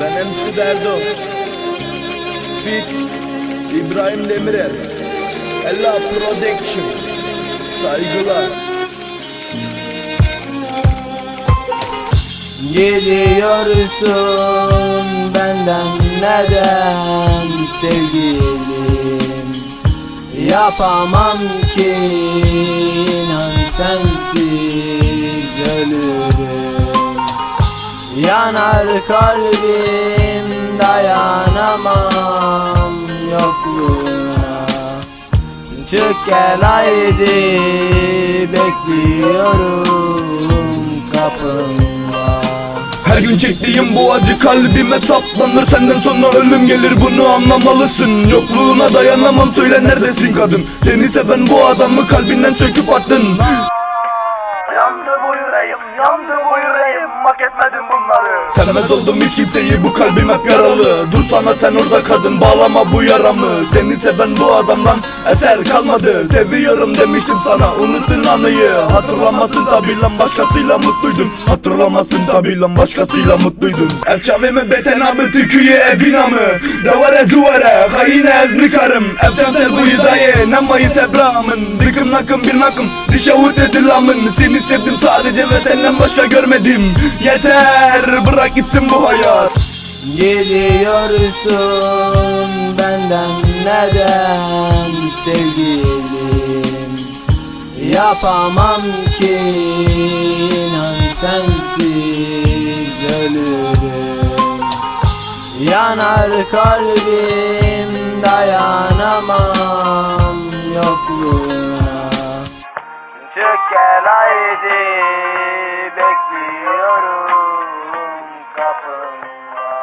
Ben MC Derdo Fit İbrahim Demirel. Ella Production Saygılar. Gidiyorsun benden neden sevgilim? Yapamam ki inan sensiz ölürüm Yanar kalbim dayanamam yokluğuna. Çık gel haydi bekliyorum kapında Her gün çektiğim bu acı kalbime saplanır. Senden sonra ölüm gelir bunu anlamalısın. Yokluğuna dayanamam söyle neredesin kadın? Seni seven bu adamı kalbinden söküp attın yandı bu yüreğim Hak etmedim bunları. Sevmez oldum hiç kimseyi bu kalbim hep yaralı. Dur sana sen orada kadın bağlama bu yaramı. Seni seven bu adamdan eser kalmadı Seviyorum demiştim sana. Unuttun anıyı Hatırlamazsın tabi lan başkasıyla mutluydun. Hatırlamazsın tabi lan başkasıyla mutluydun. El çavimi beten abi tüküye evina mı Davare zuvare hayine ez nikarım Evden sel bu hidayet nemayı sebramın. Dıkım nakım bir nakım dişavut edilamın. Seni sevdim sadece ve senden başka görmedim. Yeter bırak gitsin bu hayat. Gidiyorsun benden neden sevgilim Yapamam ki inan sensiz ölürüm. Yanar kalbim dayanamam yokluğuna. Çık gel haydi bekliyorum kapında